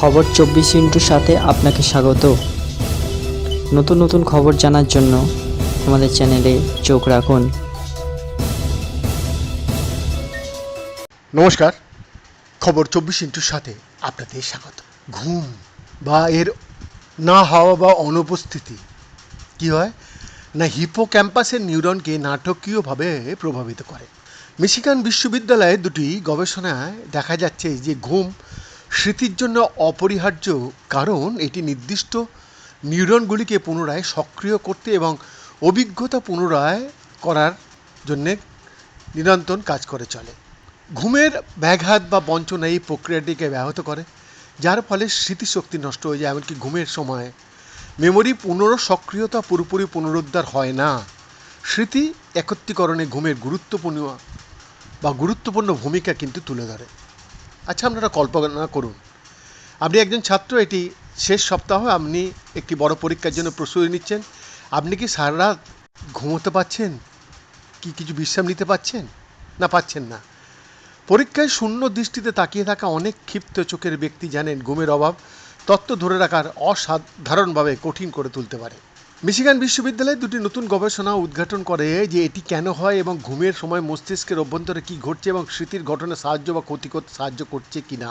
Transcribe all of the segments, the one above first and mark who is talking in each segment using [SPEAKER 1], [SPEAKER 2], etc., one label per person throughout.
[SPEAKER 1] খবর চব্বিশ ইন্টুর সাথে আপনাকে স্বাগত। নতুন নতুন খবর জানার জন্য আমাদের চ্যানেলে চোখ রাখুন।
[SPEAKER 2] নমস্কার। খবর চব্বিশ ইন্টুর সাথে আপনাদের স্বাগত। ঘুম বা এর না হওয়া বা অনুপস্থিতি কি হয়? না হিপো ক্যাম্পাসের নিউরনকে নাটকীয়ভাবে প্রভাবিত করে। মিশিগান বিশ্ববিদ্যালয়ে দুটি গবেষণায় দেখা যাচ্ছে যে ঘুম স্মৃতির জন্য অপরিহার্য কারণ এটি নির্দিষ্ট নিউরনগুলিকে পুনরায় সক্রিয় করতে এবং অভিজ্ঞতা পুনরায় করার জন্যে নিরন্তর কাজ করে চলে। ঘুমের ব্যাঘাত বা বঞ্চনা এই প্রক্রিয়াটিকে ব্যাহত করে, যার ফলে স্মৃতিশক্তি নষ্ট হয়ে যায়, এমনকি ঘুমের সময় মেমোরি পুনর সক্রিয়তা পুরোপুরি পুনরুদ্ধার হয় না। স্মৃতি একত্রীকরণে ঘুমের গুরুত্বপূর্ণ বা গুরুত্বপূর্ণ ভূমিকা কিন্তু তুলে ধরে। আচ্ছা আপনারা কল্পনা করুন। আপনি একজন ছাত্র, এটি শেষ সপ্তাহ, আপনি একটি বড় পরীক্ষার জন্য প্রস্তুতি নিচ্ছেন। আপনি কি সারা রাত ঘুমোতে পাচ্ছেন? কি কিছু বিশ্রাম নিতে পাচ্ছেন? না পাচ্ছেন না। পরীক্ষায় শূন্য দৃষ্টিতে তাকিয়ে থাকা অনেক ক্ষিপ্ত চোখের ব্যক্তি জানেন, ঘুমের অভাব তত্ত্ব ধরে রাখার অসাধারণভাবে কঠিন করে তুলতে পারে। মিশিগান বিশ্ববিদ্যালয়ে দুটি নতুন গবেষণা উদ্ঘাটন করে যে এটি কেন হয় এবং ঘুমের সময় মস্তিষ্কের অভ্যন্তরে কী ঘটছে এবং স্মৃতির গঠনে সাহায্য বা ক্ষতি করতে সাহায্য করছে কি না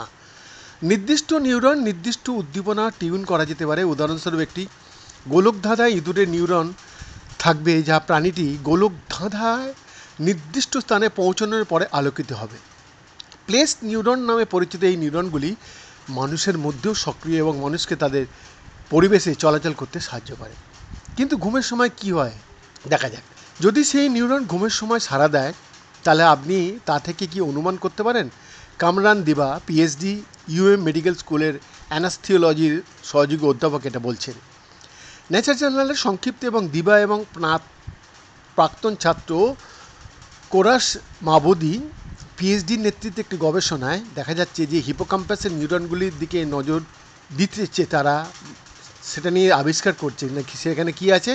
[SPEAKER 2] নির্দিষ্ট নিউরন, নির্দিষ্ট উদ্দীপনা টিউন করা যেতে পারে। উদাহরণস্বরূপ একটি গোলকধাঁধায় ইঁদুরের নিউরন থাকবে যা প্রাণীটি গোলকধাঁধায় নির্দিষ্ট স্থানে পৌঁছানোর পরে আলোকিত হবে। প্লেস নিউরন নামে পরিচিত এই নিউরনগুলি মানুষের মধ্যেও সক্রিয় এবং মানুষকে তাদের পরিবেশে চলাচল করতে সাহায্য করে। কিন্তু ঘুমের সময় কি হয়? দেখা যাক। যদি সেই নিউরন ঘুমের সময় সাড়া দেয়, তাহলে আপনি তা থেকে কি অনুমান করতে পারেন? কামরান দিবা পিএইচডি ইউএম মেডিকেল স্কুলের অ্যানাস্থিওলজির সহযোগী অধ্যাপক এটা বলছেন। নেচার জার্নালের সংক্ষিপ্ত এবং দিবা এবং প্রাক্তন ছাত্র কোরাস মাবুদি পিএইচডির নেতৃত্বে একটি গবেষণায় দেখা যাচ্ছে যে হিপোকাম্পাসের নিউরনগুলির দিকে নজর দিতেছে তারা সেটা নিয়ে আবিষ্কার করছে, নাকি সেখানে কি আছে?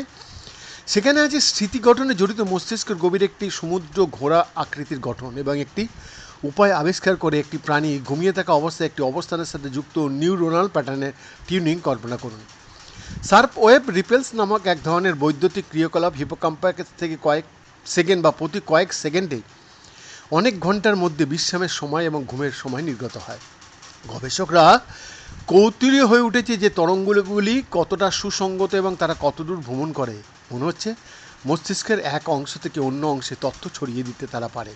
[SPEAKER 2] সেখানে আছে স্মৃতি গঠনে জড়িত মস্তিষ্কের গভীর একটি সমুদ্র ঘোড়া আকৃতির গঠন এবং একটি উপায় আবিষ্কার করে একটি প্রাণী ঘুমিয়ে থাকা অবস্থায় একটি অবস্থানের সাথে যুক্ত নিউরোনাল প্যাটার্নের টিউনিং কল্পনা করুন। সার্প ওয়েব রিপেলস নামক এক ধরনের বৈদ্যুতিক ক্রিয়াকলাপ হিপোকাম্পাস থেকে কয়েক সেকেন্ড বা প্রতি কয়েক সেকেন্ডে অনেক ঘণ্টার মধ্যে বিশ্রামের সময় এবং ঘুমের সময় নির্গত হয়। গবেষকরা কৌতূহলী হয়ে উঠেছে যে তরঙ্গগুলি কতটা সুসঙ্গত এবং তারা কতদূর ভ্রমণ করে। মনে হচ্ছে মস্তিষ্কের এক অংশ থেকে অন্য অংশে তথ্য ছড়িয়ে দিতে তারা পারে।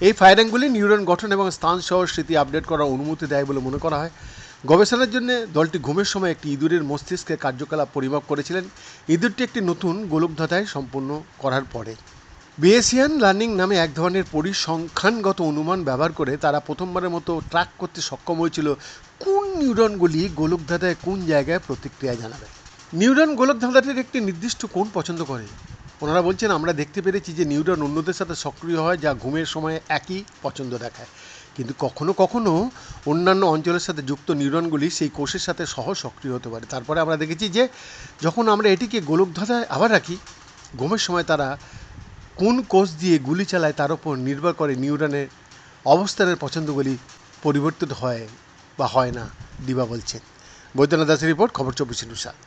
[SPEAKER 2] এই ফায়ারিংগুলি নিউরন গঠন এবং স্থান সহ স্মৃতি আপডেট করার অনুমতি দেয় বলে মনে করা হয়। গবেষণার জন্য দলটি ঘুমের সময় একটি ইঁদুরের মস্তিষ্কের কার্যকলাপ পরিমাপ করেছিলেন। ইঁদুরটি একটি নতুন গোলকধাঁধায় সম্পূর্ণ করার পরে। বেসিয়ান লার্নিং নামে এক ধরনের পরিসংখ্যানগত অনুমান ব্যবহার করে তারা প্রথমবারের মতো ট্র্যাক করতে সক্ষম হয়েছিল কোন নিউরনগুলি গোলকধাঁধায় কোন জায়গায় প্রতিক্রিয়া জানাবে। নিউরন গোলকধাঁধাটির একটি নির্দিষ্ট কোণ পছন্দ করে। ওনারা বলছেন, আমরা দেখতে পেরেছি যে নিউরন অন্যদের সাথে সক্রিয় হয় যা ঘুমের সময় একই পছন্দ দেখায়। কিন্তু কখনো কখনো অন্যান্য অঞ্চলের সাথে যুক্ত নিউরনগুলি সেই কোষের সাথে সহ সক্রিয় হতে পারে। তারপরে আমরা দেখেছি যে যখন আমরা এটিকে গোলকধাঁধায় আবার রাখি, ঘুমের সময় তারা কোন কোষ দিয়ে গুলি চালায় তার উপর নির্ভর করে নিউরনের অবস্থানের পছন্দগুলি পরিবর্তিত হয় বা হয় না, দিবা বলছেন বৈদ্যনাথ দাসের রিপোর্ট, খবর চব্বিশ সাত।